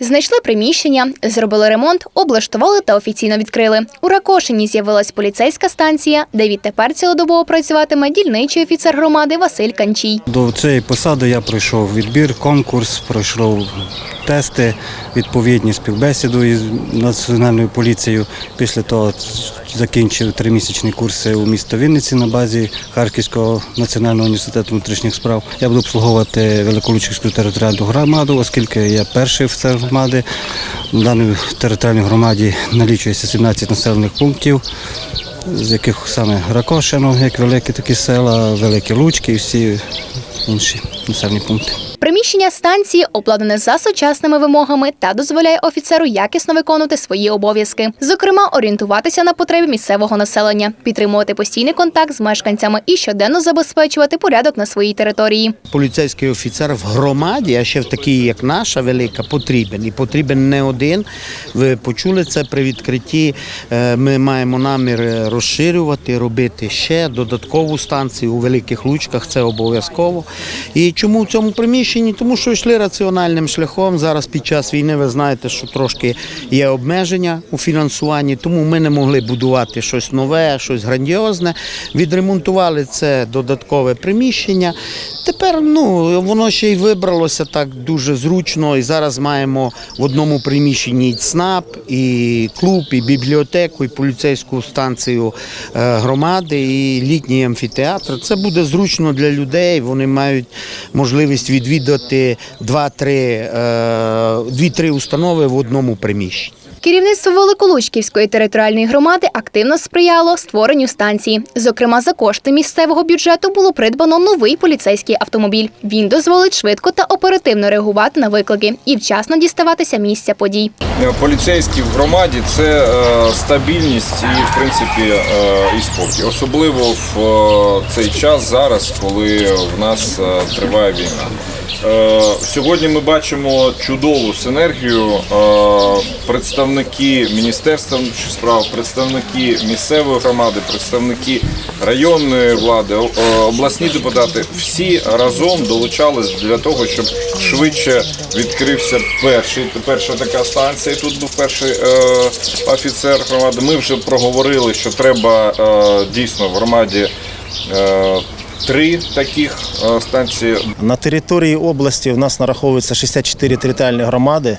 Знайшли приміщення, зробили ремонт, облаштували та офіційно відкрили. У Ракошині з'явилась поліцейська станція, де відтепер цілодобово працюватиме дільничий офіцер громади Василь Канчій. До цієї посади я пройшов відбір, конкурс, пройшов тести, відповідні співбесіду із національною поліцією. Після того закінчив тримісячні курси у місто Вінниці на базі Харківського національного університету внутрішніх справ. Я буду обслуговувати Великолучівську територіальну громаду, оскільки я перший офіцер громади. В даній територіальній громаді налічується 17 населених пунктів з яких саме Ракошино, як великі такі села, Великі Лучки і всі інші населені пункти. Приміщення станції обладнане за сучасними вимогами та дозволяє офіцеру якісно виконувати свої обов'язки, зокрема, орієнтуватися на потреби місцевого населення, підтримувати постійний контакт з мешканцями і щоденно забезпечувати порядок на своїй території. Поліцейський офіцер в громаді, а ще в такій, як наша велика, потрібен. І потрібен не один. Ви почули це при відкритті. Е, Ми маємо намір розширювати, робити ще додаткову станцію у великих лучках. Це обов'язково. І чому в цьому приміщенні? Тому що йшли раціональним шляхом. Зараз під час війни ви знаєте, що трошки є обмеження у фінансуванні, тому ми не могли будувати щось нове, щось грандіозне. Відремонтували це додаткове приміщення. Тепер ну воно ще й вибралося так дуже зручно. І зараз маємо в одному приміщенні і ЦНАП, і клуб, і бібліотеку, і поліцейську станцію е, громади, і літній амфітеатр. Це буде зручно для людей. Вони мають можливість відвідати два-три е, дві-три установи в одному приміщенні. Керівництво Великолучківської територіальної громади активно сприяло створенню станції. Зокрема, за кошти місцевого бюджету було придбано новий поліцейський автомобіль. Він дозволить швидко та оперативно реагувати на виклики і вчасно діставатися місця подій. Поліцейські в громаді це е, стабільність і, в принципі, е, і спокій. Особливо в е, цей час зараз, коли в нас е, триває війна. Е, Сьогодні ми бачимо чудову синергію. Е, Представники Міністерства справ, представники місцевої громади, представники районної влади, е, обласні депутати всі разом долучались для того, щоб швидше відкрився перший перша така станція. Тут був перший офіцер громади. Ми вже проговорили, що треба дійсно в громаді. Три таких е, станції На території області в нас нараховується 64 територіальні громади,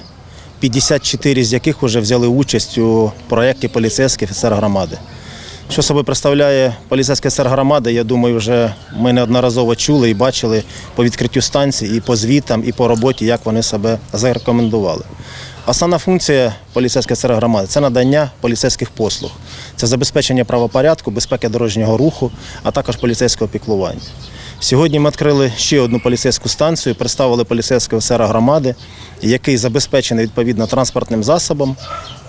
54 з яких вже взяли участь у проєкті поліцейський офіцер громади. Що собою представляє поліцейський сергромада, я думаю, вже ми неодноразово чули і бачили по відкриттю станцій, і по звітам, і по роботі, як вони себе зарекомендували. Основна функція поліцейської сергромади це надання поліцейських послуг, це забезпечення правопорядку, безпеки дорожнього руху, а також поліцейського піклування. Сьогодні ми відкрили ще одну поліцейську станцію, представили поліцейського офіцера громади, який забезпечений відповідно транспортним засобом,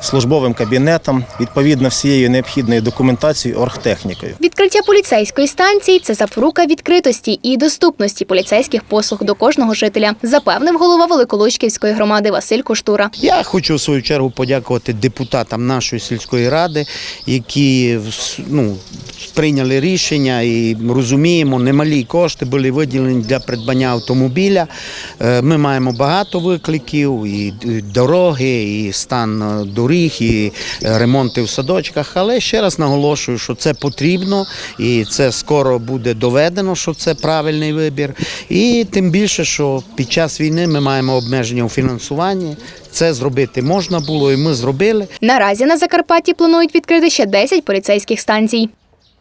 службовим кабінетом, відповідно всією необхідною документацією, оргтехнікою. Відкриття поліцейської станції це запорука відкритості і доступності поліцейських послуг до кожного жителя, запевнив голова Великолучківської громади Василь Коштура. Я хочу в свою чергу подякувати депутатам нашої сільської ради, які ну, прийняли рішення і розуміємо, немалі кошти були виділені для придбання автомобіля. Е, Ми маємо багато викликів, і дороги, і стан е, доріг, і е, ремонти в садочках. Але ще раз наголошую, що це потрібно, і це скоро буде доведено, що це правильний вибір. І тим більше, що під час війни ми маємо обмеження у фінансуванні. Це зробити можна було, і ми зробили. Наразі на Закарпатті планують відкрити ще 10 поліцейських станцій.